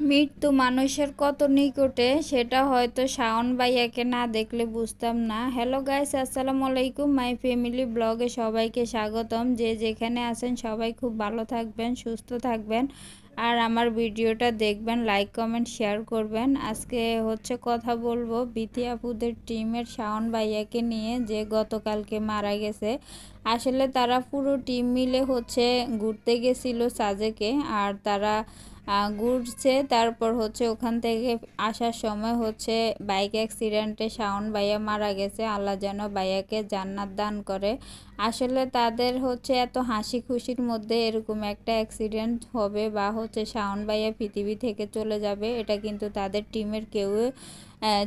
মৃত্যু মানুষের কত নিকটে, সেটা হয়তো শাওন ভাইয়াকে না দেখলে বুঝতাম না। হ্যালো গাইস আসসালামু আলাইকুম। মাই ফ্যামিলি ব্লগে সবাইকে স্বাগতম। যে যেখানে আছেন সবাই খুব ভালো থাকবেন, সুস্থ থাকবেন। আর আমার ভিডিওটা দেখবেন লাইক কমেন্ট শেয়ার করবেন। আজকে হচ্ছে কথা বলব বিথি টিমের শাওন ভাইয়াকে নিয়ে, যে গতকালকে মারা গেছে। আসলে তারা পুরো টিম মিলে হচ্ছে ঘুরতে গেছিল সাজেকে, আর তারা ঘুরছে। তারপর হচ্ছে ওখান থেকে আসার সময় হচ্ছে বাইক অ্যাক্সিডেন্টে শাওন ভাইয়া মারা গেছে। আল্লাহ যেন ভাইয়াকে জান্নাত দান করে। আসলে তাদের হচ্ছে এত হাসি খুশির মধ্যে এরকম একটা অ্যাক্সিডেন্ট হবে বা হচ্ছে শাওন ভাইয়া পৃথিবী থেকে চলে যাবে, এটা কিন্তু তাদের টিমের কেউ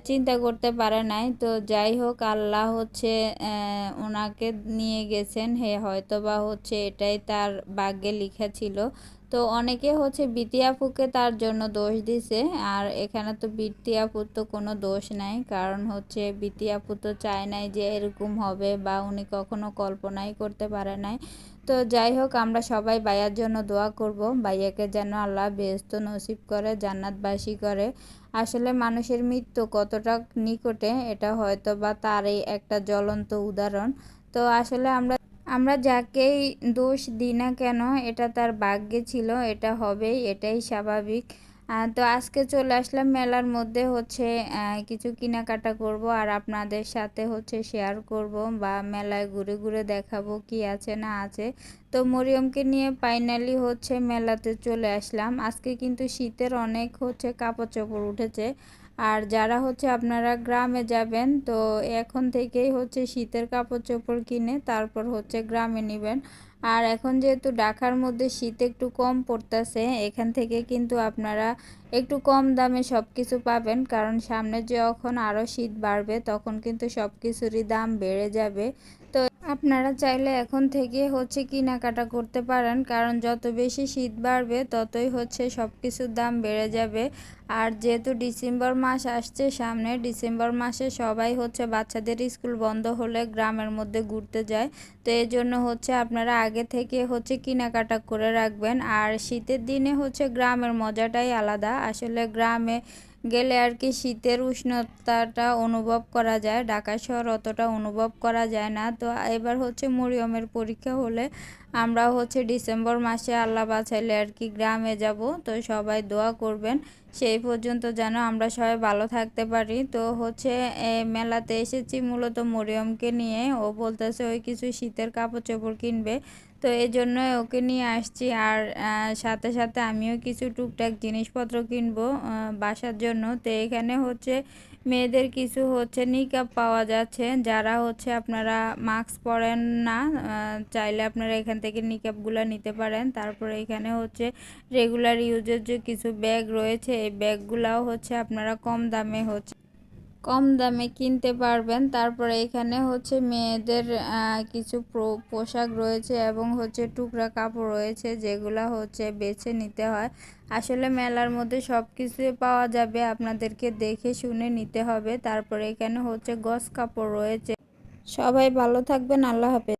চিন্তা করতে পারে নাই। তো যাই হোক, আল্লাহ হচ্ছে ওনাকে নিয়ে গেছেন। হে হয়তো বা হচ্ছে এটাই তার ভাগ্যে লিখা ছিল। তো অনেকে হচ্ছে বিতিয়াপুকে তার জন্য দোষ দিছে। আর এখানে তো বিতিয়াপুর তো কোনো দোষ নাই। কারণ হচ্ছে বিতিয়াপু তো চায় নাই যে এরকম হবে বা উনি কখনো কল্পনাই করতে পারে নাই। তো যাই হোক, আমরা সবাই ভাইয়ার জন্য দোয়া করব। ভাইয়াকে যেন আল্লাহ বেহস্ত নসিব করে, জান্নাতবাসী করে। আসলে মানুষের মৃত্যু কতটা নিকটে, এটা হয়তো বা তারই একটা জ্বলন্ত উদাহরণ। তো আসলে আমরা আমরা যাকেই দোষ দিই না কেন, এটা তার ভাগ্যে ছিল, এটা হবেই, এটাই স্বাভাবিক। তো আজকে চলে আসলাম মেলার মধ্যে হচ্ছে কিছু কেনাকাটা করব আর আপনাদের সাথে হচ্ছে শেয়ার করব বা মেলায় ঘুরে ঘুরে দেখাবো কি আছে না আছে। তো মরিয়মকে নিয়ে ফাইনালি হচ্ছে মেলাতে চলে আসলাম। আজকে কিন্তু শীতের অনেক হচ্ছে কাপড় চোপড় উঠেছে। আর যারা হচ্ছে আপনারা গ্রামে যাবেন, তো এখন থেকেই হচ্ছে শীতের কাপড় চোপড় কিনে তারপর হচ্ছে গ্রামে নেবেন। আর এখন যেহেতু ঢাকার মধ্যে শীত একটু কম পড়তেছে, এখান থেকে কিন্তু আপনারা একটু কম দামে সব কিছু পাবেন। কারণ সামনে যখন আরও শীত বাড়বে, তখন কিন্তু সব কিছুরই দাম বেড়ে যাবে। তো আপনারা চাইলে এখন থেকে হচ্ছে কেনাকাটা করতে পারেন, কারণ যত বেশি শীত বাড়বে ততই হচ্ছে সব কিছুর দাম বেড়ে যাবে। আর যেহেতু ডিসেম্বর মাস আসছে, সামনে ডিসেম্বর মাসে সবাই হচ্ছে বাচ্চাদের স্কুল বন্ধ হলে গ্রামের মধ্যে ঘুরতে যায়। তো এই জন্য হচ্ছে আপনারা আগে থেকে হচ্ছে কেনাকাটা করে রাখবেন। আর শীতের দিনে হচ্ছে গ্রামের মজাটাই আলাদা। আসলে গ্রামে গেলে আর কি শীতের উষ্ণতাটা অনুভব করা যায়, ঢাকা শহর অতটা অনুভব করা যায় না। তো এবার হচ্ছে মরিয়মের পরীক্ষা হলে আমরা হচ্ছে ডিসেম্বর মাসে আল্লাহ বাছাইলে আর কি গ্রামে যাব। তো সবাই দোয়া করবেন সেই পর্যন্ত যেন আমরা সবাই ভালো থাকতে পারি। তো হচ্ছে মেলাতে এসেছি মূলত মরিয়মকে নিয়ে। ও বলতেছে, ওই কিছু শীতের কাপড় চোপড় কিনবে। তো এই জন্য ওকে নিয়ে আসছি। আর সাথে সাথে আমিও কিছু টুকটাক জিনিসপত্র কিনবো বাসার জন্য। তো এখানে হচ্ছে মেয়েদের কিছু হচ্ছে নিকাপ পাওয়া যাচ্ছে। যারা হচ্ছে আপনারা মাস্ক পরেন না চাইলে আপনারা এখান থেকে নিকাপগুলো নিতে পারেন। তারপরে এখানে হচ্ছে রেগুলার ইউজের যে কিছু ব্যাগ রয়েছে। এই ব্যাগগুলাও হচ্ছে আপনারা কম দামে হচ্ছে কম দামে কিনতে পারবেন। তারপরে এখানে হচ্ছে মেয়েদের কিছু পোশাক রয়েছে এবং হচ্ছে টুকরা কাপড় রয়েছে যেগুলো হচ্ছে বেছে নিতে হয়। আসলে মেলার মধ্যে সব কিছুই পাওয়া যাবে, আপনাদেরকে দেখে শুনে নিতে হবে। তারপরে এখানে হচ্ছে গস কাপড় রয়েছে। সবাই ভালো থাকবেন, আল্লাহ হাফেজ।